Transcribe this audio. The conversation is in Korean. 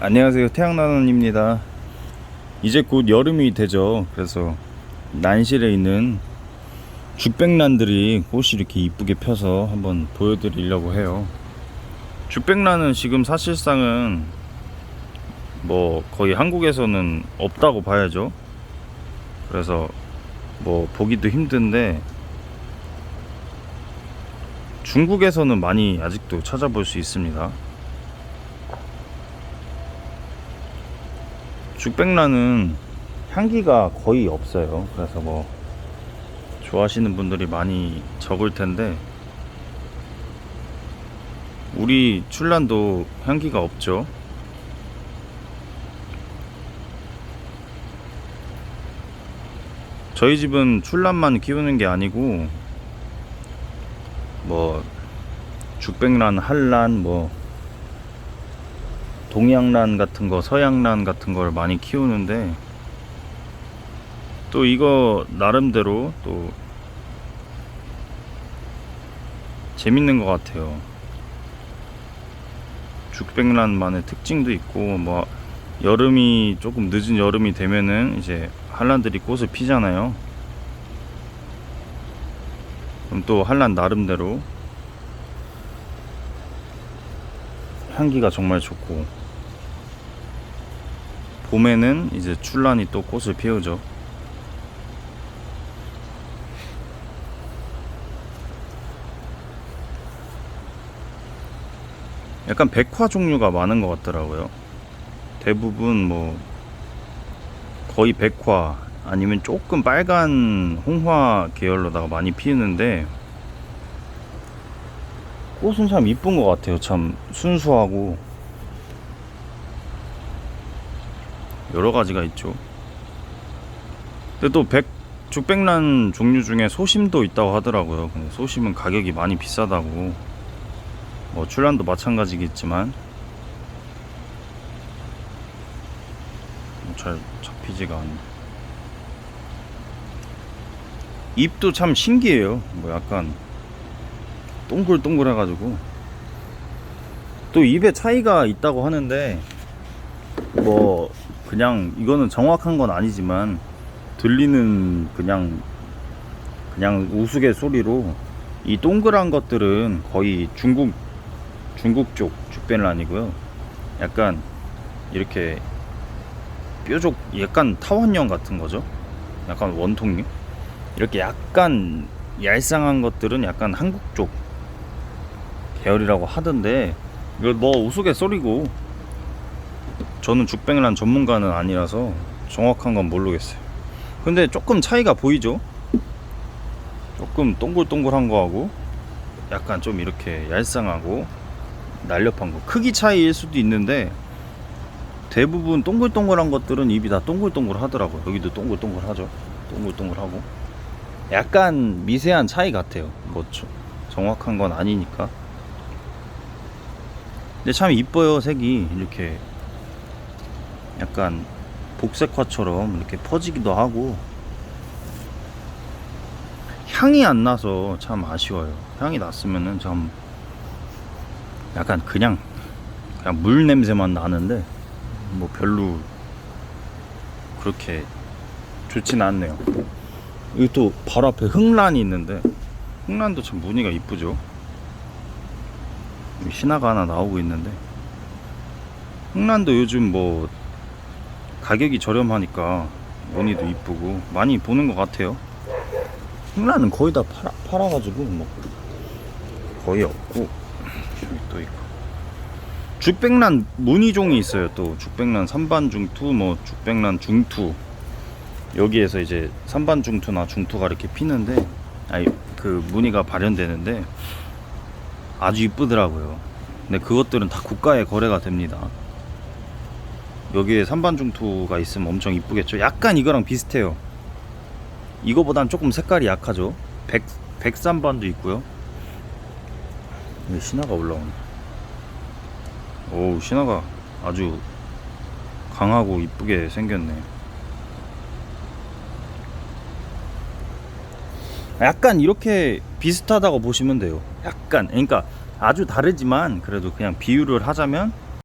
안녕하세요. 태양나는입니다. 이제 곧 여름이 되죠. 그래서 난실에 있는 죽백란들이 꽃이 이렇게 이쁘게 펴서 한번 보여드리려고 해요. 죽백란은 지금 사실상은 뭐 거의 한국에서는 없다고 봐야죠. 그래서 뭐 보기도 힘든데 중국에서는 많이 아직도 찾아볼 수 있습니다 죽백란은 향기가 거의 없어요. 그래서 뭐 좋아하시는 분들이 많이 적을 텐데 우리 출란도 향기가 없죠. 저희 집은 출란만 키우는 게 아니고 뭐 죽백란, 한란, 뭐 동양란 같은 거, 서양란 같은 걸 많이 키우는데 또 이거 나름대로 또 재밌는 것 같아요. 죽백란만의 특징도 있고 뭐 여름이 조금 늦은 여름이 되면은 이제 한란들이 꽃을 피잖아요. 그럼 또 한란 나름대로 향기가 정말 좋고 봄에는 이제 출란이 또 꽃을 피우죠. 약간 백화 종류가 많은 것 같더라고요. 대부분 뭐 거의 백화 아니면 조금 빨간 홍화 계열로다가 많이 피우는데 꽃은 참 이쁜 것 같아요. 참 순수하고 여러 가지가 있죠. 근데 또 백, 죽백란 종류 중에 소심도 있다고 하더라고요. 근데 소심은 가격이 많이 비싸다고. 뭐 출란도 마찬가지겠지만 뭐잘 잡히지가 않네. 잎도 참 신기해요. 뭐 약간 동글동글해가지고 또 입에 차이가 있다고 하는데 뭐 그냥 이거는 정확한 건 아니지만 들리는 그냥 그냥 우스갯소리로 이 동그란 것들은 거의 중국 중국 쪽 죽배란이고요. 약간 이렇게 뾰족 약간 타원형 같은 거죠. 약간 원통류 이렇게 약간 얄쌍한 것들은 약간 한국 쪽 계열이라고 하던데 이거 뭐 우스갯소리고 저는 죽백란 전문가는 아니라서 정확한 건 모르겠어요. 근데 조금 차이가 보이죠? 조금 동글동글한 거하고 약간 좀 이렇게 얄쌍하고 날렵한 거 크기 차이일 수도 있는데 대부분 동글동글한 것들은 입이 다 동글동글 하더라고요. 여기도 동글동글 하죠. 동글동글 하고 약간 미세한 차이 같아요. 뭐 저- 정확한 건 아니니까. 근데 참 이뻐요 색이 이렇게 약간 복색화처럼 이렇게 퍼지기도 하고 향이 안 나서 참 아쉬워요. 향이 났으면은 참 약간 그냥 그냥 물 냄새만 나는데 뭐 별로 그렇게 좋진 않네요. 여기 또 바로 앞에 흑란이 있는데 흑란도 참 무늬가 이쁘죠. 신화가 하나 나오고 있는데 흑란도 요즘 뭐 가격이 저렴하니까 무늬도 이쁘고 많이 보는 것 같아요. 흑란은 거의 다 팔아, 팔아가지고 뭐 거의 없고. 여기 또 있고. 죽백란 무늬종이 있어요 또. 죽백란 삼반 중투 뭐 죽백란 중투. 여기에서 이제 삼반 중투나 중투가 이렇게 피는데 아니 그 무늬가 발현되는데 아주 이쁘더라고요. 근데 그것들은 다 국가에 거래가 됩니다 여기에 삼반중투가 있으면 엄청 이쁘겠죠. 약간 이거랑 비슷해요. 이거보단 조금 색깔이 약하죠. 백, 백삼반도 있고요. 왜 신화가 올라오네. 오 신화가 아주 강하고 이쁘게 생겼네. 약간 이렇게 비슷하다고 보시면 돼요. 약간. 그러니까 아주 다르지만 그래도 그냥 비유를 하자면